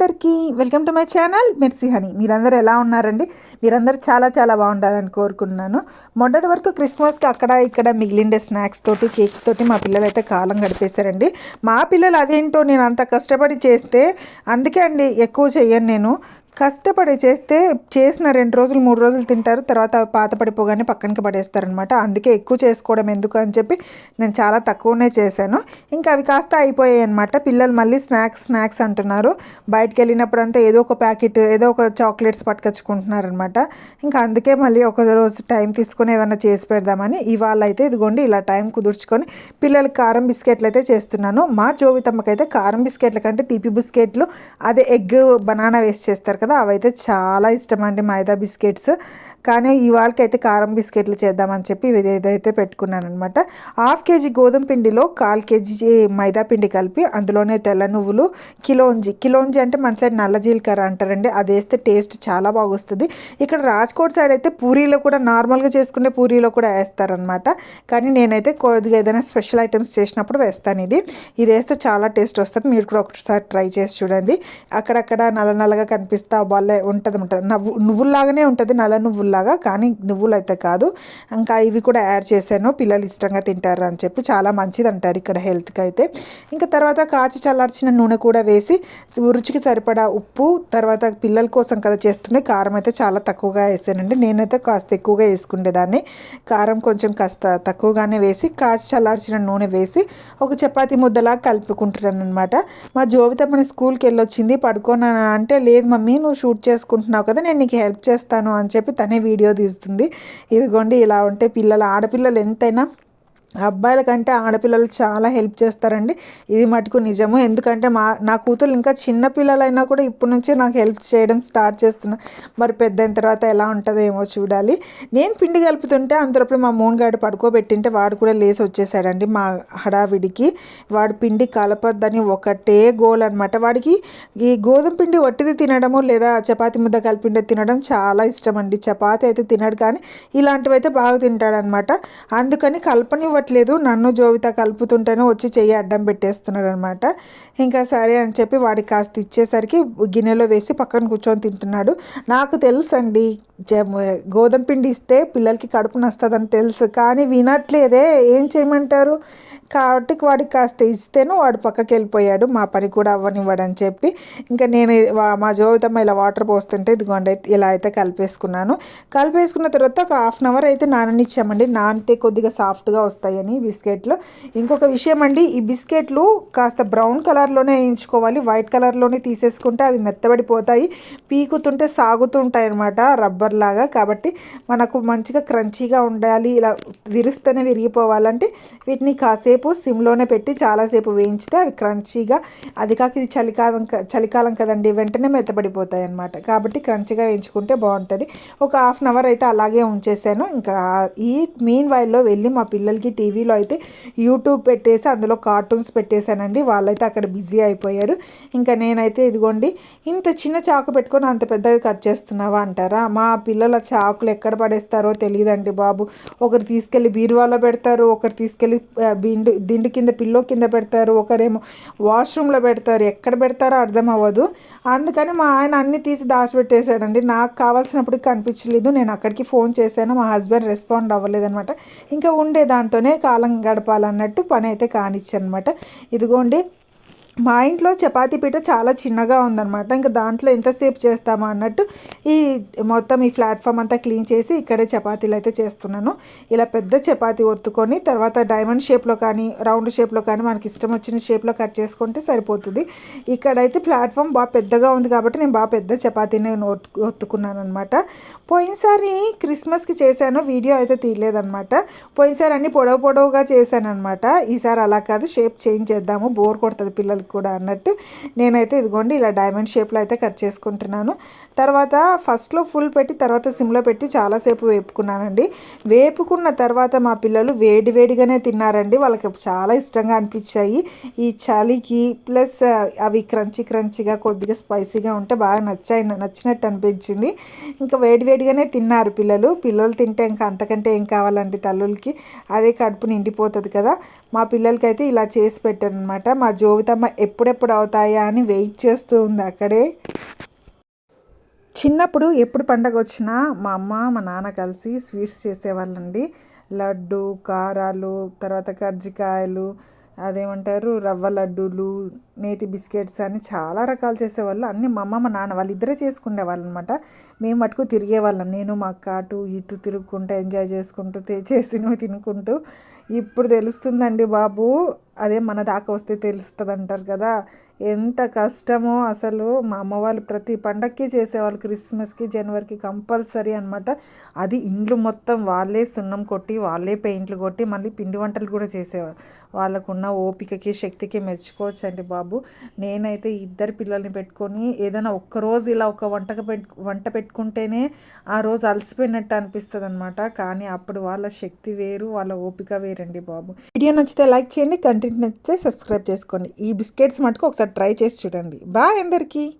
అందరికీ welcome to my channel. మిర్సి హనీ. మీరందరూ ఎలా ఉన్నారండి? మీరందరూ చాలా చాలా బాగుండాలని కోరుకుంటున్నాను మొన్నటి వరకు క్రిస్మస్కి అక్కడ ఇక్కడ మిగిలిండే స్నాక్స్ తోటి కేక్స్ తోటి మా పిల్లలు అయితే కాలం గడిపేశారండి. మా పిల్లలు అదేంటో నేను అంత కష్టపడి చేస్తే అందుకే అండి ఎక్కువ చెయ్యను నేను. కష్టపడి చేస్తే చేసిన రెండు రోజులు మూడు రోజులు తింటారు తర్వాత పాత పడిపోగానే పక్కనకి పడేస్తారనమాట అందుకే ఎక్కువ చేసుకోవడం ఎందుకు అని చెప్పి నేను చాలా తక్కువనే చేశాను. ఇంకా అవి కాస్త అయిపోయాయి అనమాట పిల్లలు మళ్ళీ స్నాక్స్ స్నాక్స్ అంటున్నారు. బయటకు వెళ్ళినప్పుడు అంతా ఏదో ఒక ప్యాకెట్ ఏదో ఒక చాక్లెట్స్ పట్టుకొచ్చుకుంటున్నారనమాట ఇంకా అందుకే మళ్ళీ ఒక రోజు టైం తీసుకొని ఏమైనా చేసి పెడదామని ఇవాళ అయితే ఇదిగోండి ఇలా టైం కుదుర్చుకొని పిల్లలకి కారం బిస్కెట్లు అయితే చేస్తున్నాను. మా జోవితమ్మకైతే కారం బిస్కెట్ల కంటే తీపి బిస్కెట్లు అదే ఎగ్ బనానా వేసి చేస్తారు కదా అవైతే చాలా ఇష్టం అండి మైదా బిస్కెట్స్. కానీ ఇవాళకి అయితే కారం బిస్కెట్లు చేద్దామని చెప్పి ఇది ఏదైతే పెట్టుకున్నాను అనమాట హాఫ్ కేజీ గోధుమ పిండిలో కాల్ కేజీ మైదా పిండి కలిపి అందులోనే తెల్ల నువ్వులు కిలోంజి. కిలోంజి అంటే మన సైడ్ నల్ల జీలకర్ర అంటారండి. అది వేస్తే టేస్ట్ చాలా బాగొస్తుంది. ఇక్కడ రాజ్కోట్ సైడ్ అయితే పూరీలో కూడా నార్మల్గా చేసుకునే పూరీలో కూడా వేస్తారనమాట కానీ నేనైతే కొద్దిగా ఏదైనా స్పెషల్ ఐటమ్స్ చేసినప్పుడు వేస్తాను ఇది. ఇది వేస్తే చాలా టేస్ట్ వస్తుంది. మీరు కూడా ఒకసారి ట్రై చేసి చూడండి. అక్కడక్కడ నల్ల నల్లగా కనిపిస్తా బాగా ఉంటుంది ఉంటుంది నవ్వు నువ్వుల్లాగానే ఉంటుంది నల్ల నువ్వులు నువ్వుల్లాగా కానీ నువ్వులు అయితే కాదు. ఇంకా ఇవి కూడా యాడ్ చేశాను. పిల్లలు ఇష్టంగా తింటారు అని చెప్పి చాలా మంచిది అంటారు ఇక్కడ హెల్త్కి అయితే. ఇంకా తర్వాత కాచి చల్లార్చిన నూనె కూడా వేసి రుచికి సరిపడా ఉప్పు తర్వాత పిల్లల కోసం కదా చేస్తుంది. కారం అయితే చాలా తక్కువగా వేసానండి. నేనైతే కాస్త ఎక్కువగా వేసుకునేదాన్ని కారం కొంచెం కాస్త తక్కువగానే వేసి కాచి చల్లార్చిన నూనె వేసి ఒక చపాతి ముద్దలా కలుపుకుంటున్నాను అనమాట మా జోవితమ్మని స్కూల్కి వెళ్ళొచ్చింది. పడుకోనా అంటే లేదు మమ్మీ నువ్వు షూట్ చేసుకుంటున్నావు కదా నేను నీకు హెల్ప్ చేస్తాను అని చెప్పి తనే వీడియో తీస్తుంది. ఇదిగోండి ఇలా ఉంటే పిల్లలు ఆడపిల్లలు ఎంతైనా అబ్బాయిల కంటే ఆడపిల్లలు చాలా హెల్ప్ చేస్తారండి. ఇది మటుకు నిజము. ఎందుకంటే మా నా కూతురు ఇంకా చిన్న పిల్లలైనా కూడా ఇప్పటి నుంచే నాకు హెల్ప్ చేయడం స్టార్ట్ చేస్తున్నా. మరి పెద్దయిన తర్వాత ఎలా ఉంటుందో ఏమో చూడాలి. నేను పిండి కలుపుతుంటే అంతలోప్పుడు మా మూన్గాడు పడుకోబెట్టింటే వాడు కూడా లేచి వచ్చేసాడండి మా హడావిడికి. వాడు పిండి కలపొద్దని ఒకటే గోల్ అనమాట వాడికి ఈ గోధుమ పిండి వట్టిది తినడము లేదా చపాతి ముద్ద కలిపిండి తినడం చాలా ఇష్టం అండి చపాతి అయితే తినడు కానీ ఇలాంటివైతే బాగా తింటాడనమాట అందుకని కల్పని అవ్వట్లేదు నన్ను జోవిత కలుపుతుంటేనే వచ్చి చెయ్యి అడ్డం పెట్టేస్తున్నాడు అనమాట ఇంకా సరే అని చెప్పి వాడికి కాస్త ఇచ్చేసరికి గిన్నెలో వేసి పక్కన కూర్చొని తింటున్నాడు. నాకు తెలుసు అండి గోధుమ పిండి ఇస్తే పిల్లలకి కడుపు నస్తుందని తెలుసు. కానీ వినట్లేదే. ఏం చేయమంటారు? కాబట్టి వాడికి కాస్త ఇస్తేను వాడు పక్కకి వెళ్ళిపోయాడు. మా పని కూడా అవ్వనివ్వడని చెప్పి ఇంకా నేను మా జోవితమ్మ ఇలా వాటర్ పోస్తుంటే ఇదిగోండి ఇలా అయితే కలిపేసుకున్నాను. కలిపేసుకున్న తర్వాత ఒక హాఫ్ అన్ అవర్ అయితే నాననిచ్చామండి. నానితే కొద్దిగా సాఫ్ట్గా వస్తాయని బిస్కెట్లు. ఇంకొక విషయం అండి ఈ బిస్కెట్లు కాస్త బ్రౌన్ కలర్లోనే వేయించుకోవాలి. వైట్ కలర్లోనే తీసేసుకుంటే అవి మెత్తబడిపోతాయి. పీకుతుంటే సాగుతుంటాయి అనమాట రబ్బర్ లాగా. కాబట్టి మనకు మంచిగా క్రంచీగా ఉండాలి. ఇలా విరుస్తూనే విరిగిపోవాలంటే వీటిని కాసేపు సిమ్లోనే పెట్టి చాలాసేపు వేయించితే అవి క్రంచీగా అది కాక ఇది చలికాలం చలికాలం కదండి వెంటనే మెత్తబడిపోతాయి అనమాట కాబట్టి క్రంచీగా వేయించుకుంటే బాగుంటుంది. ఒక హాఫ్ అన్ అవర్ అయితే అలాగే ఉంచేసాను. ఇంకా ఈ మీన్ వైల్లో వెళ్ళి మా పిల్లలకి టీవీలో అయితే యూట్యూబ్ పెట్టేసి అందులో కార్టూన్స్ పెట్టేశానండి. వాళ్ళైతే అక్కడ బిజీ అయిపోయారు. ఇంకా నేనైతే ఇదిగోండి ఇంత చిన్న చాకు పెట్టుకొని అంత పెద్దగా కట్ చేస్తున్నావా అంటారా? మా పిల్లల చాకులు ఎక్కడ పడేస్తారో తెలియదండి బాబు. ఒకరు తీసుకెళ్ళి బీరువాలో పెడతారు ఒకరు తీసుకెళ్ళి బిండు దిండు కింద పిల్లో కింద పెడతారు ఒకరేమో వాష్రూమ్లో పెడతారు ఎక్కడ పెడతారో అర్థం అవ్వదు. అందుకని మా ఆయన అన్ని తీసి దాచిపెట్టేశాడండి. నాకు కావాల్సినప్పుడు కనిపించలేదు. నేను అక్కడికి ఫోన్ చేశాను. మా హస్బెండ్ రెస్పాండ్ అవ్వలేదనమాట. ఇంకా ఉండే దాంతోనే కాలం గడపాలన్నట్టు పని అయితే కానిచ్చనమాట ఇదిగోండి మా ఇంట్లో చపాతీ పీట చాలా చిన్నగా ఉందన్నమాట. ఇంకా దాంట్లో ఎంతసేపు చేస్తామా అన్నట్టు ఈ మొత్తం ఈ ప్లాట్ఫామ్ అంతా క్లీన్ చేసి ఇక్కడే చపాతీలు అయితే చేస్తున్నాను. ఇలా పెద్ద చపాతీ ఒత్తుకొని తర్వాత డైమండ్ షేప్లో కానీ రౌండ్ షేప్లో కానీ మనకి ఇష్టం వచ్చిన షేప్లో కట్ చేసుకుంటే సరిపోతుంది. ఇక్కడైతే ప్లాట్ఫామ్ బాగా పెద్దగా ఉంది కాబట్టి నేను బాగా పెద్ద చపాతీని ఒత్తుకున్నాను అనమాట పోయినసారి క్రిస్మస్కి చేశాను వీడియో అయితే తీయలేదనమాట పోయినసారి అన్ని పొడవు పొడవుగా చేశాను అనమాట ఈసారి అలా కాదు షేప్ చేంజ్ చేద్దాము బోర్ కొడుతుంది పిల్లలకి. కూడా అన్నట్టు నేనైతే ఇదిగోండి ఇలా డైమండ్ షేప్లో అయితే కట్ చేసుకుంటున్నాను. తర్వాత ఫస్ట్లో ఫుల్ పెట్టి తర్వాత సిమ్లో పెట్టి చాలాసేపు వేపుకున్నానండి. వేపుకున్న తర్వాత మా పిల్లలు వేడి వేడిగానే తిన్నారండి. వాళ్ళకి చాలా ఇష్టంగా అనిపించాయి. ఈ చలికి ప్లస్ అవి క్రంచి క్రంచిగా కొద్దిగా స్పైసీగా ఉంటే బాగా నచ్చాయి నచ్చినట్టు అనిపించింది. ఇంకా వేడి వేడిగానే తిన్నారు పిల్లలు. పిల్లలు తింటే ఇంకా అంతకంటే ఏం కావాలండి తల్లులకి? అదే కడుపు నిండిపోతుంది కదా. మా పిల్లలకైతే ఇలా చేసి పెట్టాను అనమాట మా జోవితమ్మ ఎప్పుడెప్పుడు అవుతాయా అని వెయిట్ చేస్తూ ఉంది అక్కడే. చిన్నప్పుడు ఎప్పుడు పండగ వచ్చినా మా అమ్మ మా నాన్న కలిసి స్వీట్స్ చేసేవాళ్ళండి. లడ్డు కారాలు తర్వాత కర్జికాయలు అదేమంటారు రవ్వ లడ్డూలు నేతి బిస్కెట్స్ అని చాలా రకాలు చేసేవాళ్ళు. అన్నీ మా అమ్మ మా నాన్న వాళ్ళిద్దరే చేసుకునే వాళ్ళు అనమాట మేము మటుకు తిరిగేవాళ్ళం. నేను మా అక్క అటు ఇటు తిరుగుకుంటూ ఎంజాయ్ చేసుకుంటూ చేసినవి తినుకుంటూ. ఇప్పుడు తెలుస్తుందండి బాబు అదే మన దాకా వస్తే తెలుస్తుంది అంటారు కదా. ఎంత కష్టమో అసలు మా అమ్మ వాళ్ళు ప్రతి పండక్కి చేసేవాళ్ళు క్రిస్మస్కి జనవరికి కంపల్సరీ అనమాట అది ఇండ్లు మొత్తం వాళ్ళే సున్నం కొట్టి వాళ్ళే పెయింట్లు కొట్టి మళ్ళీ పిండి వంటలు కూడా చేసేవారు. వాళ్ళకున్న ఓపికకి శక్తికి మెచ్చుకోవచ్చు అండి బాబు. నేనైతే ఇద్దరు పిల్లల్ని పెట్టుకొని ఏదైనా ఒక్కరోజు ఇలా ఒక వంటక పెట్టు వంట పెట్టుకుంటేనే ఆ రోజు అలసిపోయినట్టు అనిపిస్తుంది అనమాట కానీ అప్పుడు వాళ్ళ శక్తి వేరు వాళ్ళ ఓపిక వేరండి బాబు. వీడియో నచ్చితే లైక్ చేయండి కంటెంట్ నచ్చితే సబ్స్క్రైబ్ చేసుకోండి. ఈ బిస్కెట్స్ మటుకు ఒకసారి ట్రై చేసి చూడండి. బాయ్ అందరికీ.